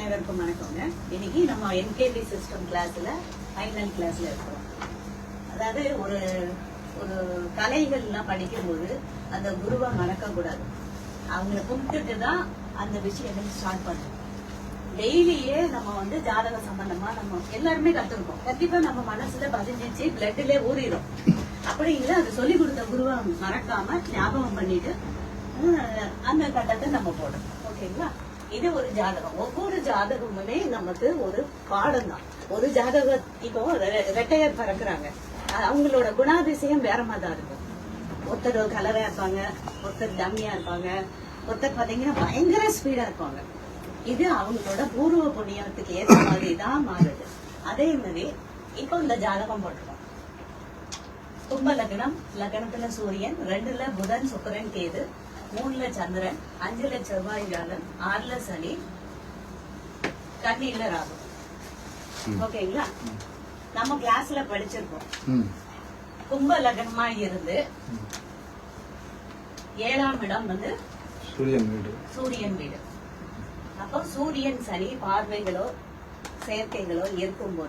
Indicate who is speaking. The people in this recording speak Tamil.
Speaker 1: அனைவருக்கும் வணக்கங்க. இன்னைக்கு நம்ம என்கேபி சிஸ்டம் கிளாஸ்ல ஃபைனல் கிளாஸ்ல இருக்கிறோம். அதாவது ஒரு ஒரு கலைகள்லாம் படிக்கும்போது அந்த குருவை மறக்கக்கூடாது. அவங்களை அவங்கள கும்பிட்டுட்டு தான் அந்த விஷயங்கள் ஸ்டார்ட் பண்ணணும் டெய்லியே நம்ம வந்து ஜாதக சம்பந்தமா நம்ம எல்லாருமே கத்துருக்கோம் கண்டிப்பா நம்ம மனசுல பதிஞ்சிச்சு பிளட்ல ஊறிடும் அப்படிங்கிற அது சொல்லி கொடுத்த குருவை மறக்காம ஞாபகம் பண்ணிட்டு அந்த கட்டத்தை நம்ம போடணும். ஓகேங்களா? இது ஒரு ஜாதகம். ஒவ்வொரு ஜாதகமுமே நமக்கு ஒரு பாடம் தான் ஒரு ஜாதக இப்போ ரெட்டையர் பறக்குறாங்க. அவங்களோட குணாதிசயம் வேற மாதிரி தான் இருக்கும். ஒருத்தர் கலரா இருப்பாங்க ஒருத்தர் டம்மியா இருப்பாங்க ஒருத்தர் பாத்தீங்கன்னா பயங்கர ஸ்பீடா இருப்பாங்க. இது அவங்களோட பூர்வ புண்ணியத்துக்கு ஏற்ற மாதிரி தான் மாறுது. அதே மாதிரி இப்போ இந்த ஜாதகம் போட்டிருக்கோம். கும்ப லக்னம் லக்னத்துல சூரியன் ரெண்டுல புதன் சுக்கரன் கேது. மூணுல சந்திரன் அஞ்சுல செவ்வாய் வியாழன் ஆறுல சனி கண்ணில ராகு. ஓகேங்களா? நம்ம கிளாஸ்ல படிச்சிருக்கோம். கும்ப லக்னமா இருந்து ஏழாம் இடம் வந்து
Speaker 2: சூரியன் வீடு.
Speaker 1: சூரியன் வீடு. அப்போ சூரியன் சனி பார்வைகளோ சேர்க்கைகளோ இருக்கும்போது